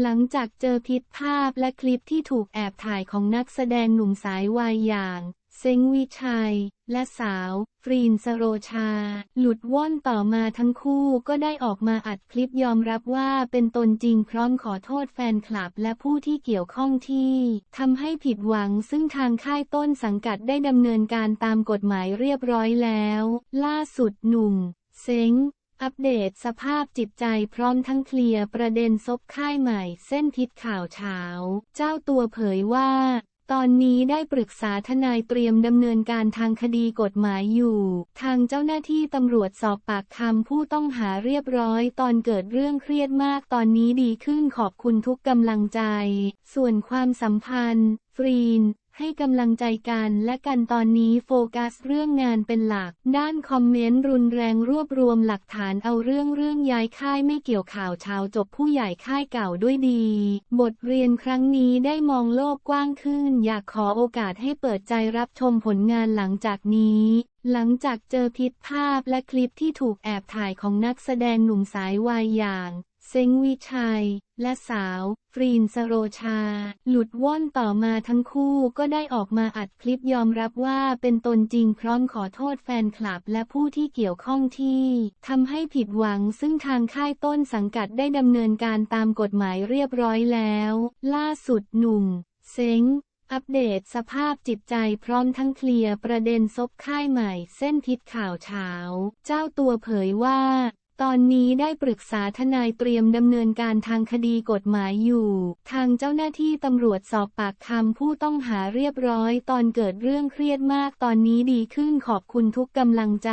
หลังจากเจอพิษภาพและคลิปที่ถูกแอบถ่ายของนักแสดงหนุ่มสายวายอย่าง เซงวิชัย และสาวฟรีนสโรชา หลุดว่อนต่อมาทั้งคู่ก็ได้ออกมาอัดคลิปยอมรับว่าเป็นตนจริงพร้อมขอโทษแฟนคลับและผู้ที่เกี่ยวข้องที่ทำให้ผิดหวังซึ่งทางค่ายต้นสังกัดได้ดำเนินการตามกฎหมายเรียบร้อยแล้ว ล่าสุดหนุ่ม เซง อัปเดตสภาพจิตใจพร้อมทั้งเคลียร์ประเด็นซบค่ายใหม่เส้นทิศข่าวเช้า เจ้าตัวเผยว่า ตอนนี้ได้ปรึกษาทนายเตรียมดำเนินการทางคดีกฎหมายอยู่ ทางเจ้าหน้าที่ตำรวจสอบปากคำผู้ต้องหาเรียบร้อย ตอนเกิดเรื่องเครียดมากตอนนี้ดีขึ้นขอบคุณทุกกำลังใจ ส่วนความสัมพันธ์ ฟรีน ให้กำลังใจกันและกันตอนนี้โฟกัสเรื่องงานเป็นหลัก ด้านคอมเมนต์รุนแรงรวบรวมหลักฐานเอาเรื่องเรื่องย้ายค่ายไม่เกี่ยวข่าวเช้าจบผู้ใหญ่ค่ายเก่าด้วยดี บทเรียนครั้งนี้ได้มองโลกกว้างขึ้น อยากขอโอกาสให้เปิดใจรับชมผลงานหลังจากนี้หลังจากเจอพิษภาพและคลิปที่ถูกแอบถ่ายของนักแสดงหนุ่มสายวายอย่าง เซงวิชัย และสาว ฟรีนสโรชา หลุดว่อนต่อมาทั้งคู่ก็ได้ออกมาอัดคลิปยอมรับว่าเป็นตนจริงพร้อมขอโทษแฟนคลับและผู้ที่เกี่ยวข้องที่ทำให้ผิดหวังซึ่งทางค่ายต้นสังกัดได้ดำเนินการตามกฎหมายเรียบร้อยแล้ว ล่าสุดหนุ่ม เซงอัปเดตสภาพจิตใจพร้อมทั้งเคลียร์ประเด็นซบค่ายใหม่เส้นทิศข่าวเช้า เจ้าตัวเผยว่า ตอนนี้ได้ปรึกษาทนายเตรียมดำเนินการทางคดีกฎหมายอยู่ ทางเจ้าหน้าที่ตำรวจสอบปากคำผู้ต้องหาเรียบร้อย ตอนเกิดเรื่องเครียดมากตอนนี้ดีขึ้นขอบคุณทุกกำลังใจ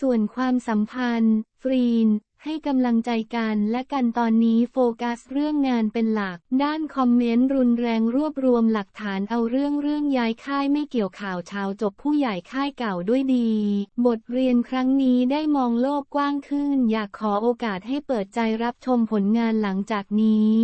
ส่วนความสัมพันธ์ ฟรีน ให้กำลังใจกันและกันตอนนี้โฟกัสเรื่องงานเป็นหลัก ด้านคอมเมนต์รุนแรงรวบรวมหลักฐานเอาเรื่องเรื่องย้ายค่ายไม่เกี่ยวข่าวชาวจบผู้ใหญ่ค่ายเก่าด้วยดี บทเรียนครั้งนี้ได้มองโลกกว้างขึ้น อยากขอโอกาสให้เปิดใจรับชมผลงานหลังจากนี้